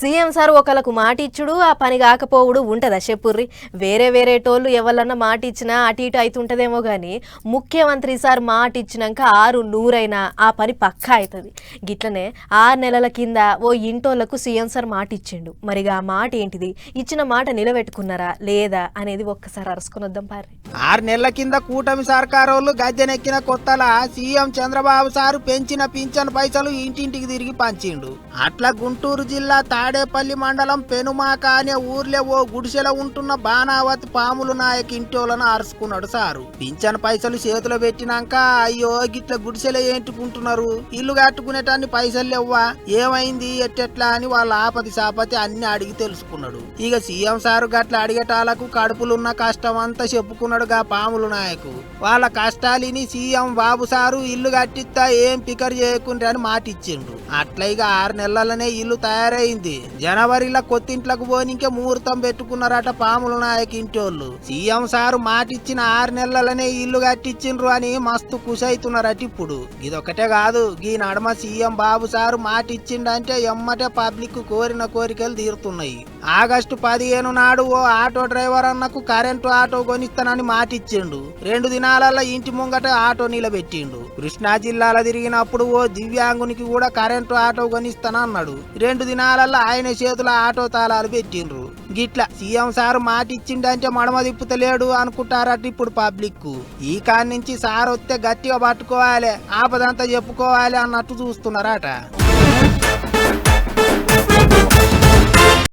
CM sir ఒకళ్ళకు మాట ఇచ్చుడు ఆ పని కాకపోవుడు ఉంటుందా చెప్పుర్రి? వేరే వేరే టోళ్ళు ఎవరన్నా మాట ఇచ్చినా అటు ఇటు అవుతుంటదేమో కానీ ముఖ్యమంత్రి సార్ మాట ఇచ్చినాక ఆరు నూరైనా ఆ పని పక్కా అవుతుంది గిట్లనే ఆరు నెలల కింద ఓ ఇంటోళ్ళకు సీఎం సార్ మాట ఇచ్చిండు మరి ఆ మాట ఏంటిది? ఇచ్చిన మాట నిలబెట్టుకున్నారా లేదా అనేది ఒక్కసారి అరుసుకుని వద్దాం పారి ఆరు నెలల కింద కూటమి సర్కారోళ్ళు గద్దెనెక్కిన కొత్తల సీఎం చంద్రబాబు సారు పెంచిన పింఛన్ పైసలు ఇంటింటికి తిరిగి పంచిండు. అట్లా గుంటూరు జిల్లా తాడేపల్లి మండలం పెనుమాక అనే ఊర్లో ఓ గుడిసెలో ఉంటున్న బాణావతి పాములు నాయక్ ఇంటోలను అరుచుకున్నాడు సారు. పింఛన్ పైసలు చేతిలో పెట్టినాక అయ్యో గిట్ల గుడిసెలో ఏంటుకుంటున్నారు? ఇల్లు కట్టుకునేటాన్ని పైసలు లేవ్వా? ఏమైంది? ఎట్టెట్లా అని వాళ్ళ ఆపతి సాపతి అన్ని అడిగి తెలుసుకున్నాడు. ఇక సీఎం సారు గట్ల అడిగేటాలకు కడుపులున్న కష్టం అంతా చెప్పుకున్నాడు గా పాములు నాయకు. వాళ్ళ కష్టాలిని సీఎం బాబు సారు ఇల్లు కట్టిస్తా ఏం పికర్ చేయకుండా అని మాట ఇచ్చిండు అట్లా ఇక ఆరు నెలలనే ఇల్లు తయారైంది. జనవరిలో కొత్తింట్లకు పోనికే ముహూర్తం పెట్టుకున్నారట పాముల నాయకింటోళ్ళు సీఎం సారు మాటిచ్చిన ఆరు నెలలనే ఇల్లు కట్టించిండ్రు అని మస్తు కుసైతున్నారట ఇప్పుడు. ఇదొకటే కాదు ఈ నడమ సీఎం బాబు సారు మాటిచ్చిండంటే ఎమ్మటే పబ్లిక్ కోరిన కోరికలు తీరుతున్నాయి. ఆగస్టు పదిహేను నాడు ఓ ఆటో డ్రైవర్ అన్నకు కరెంటు ఆటో కొనిస్తానని మాటిచ్చిండు. రెండు దినాలలో ఇంటి ముంగట ఆటో నిలబెట్టిండు. కృష్ణా జిల్లాలో తిరిగినప్పుడు ఓ దివ్యాంగునికి కూడా కరెంట్ ఆటో కొనిస్తానన్నాడు. రెండు దినాలల్లో ఆయన చేతుల ఆటో తాళాలు పెట్టిండ్రు. గిట్ల సీఎం సార్ మాట ఇచ్చిండంటే మడమ తిప్పుతలేడు అనుకుంటారట ఇప్పుడు పబ్లిక్ ఈ కాడి నుంచి సార్ వస్తే గట్టిగా పట్టుకోవాలి ఆపదంతా చెప్పుకోవాలి అన్నట్టు చూస్తున్నారట.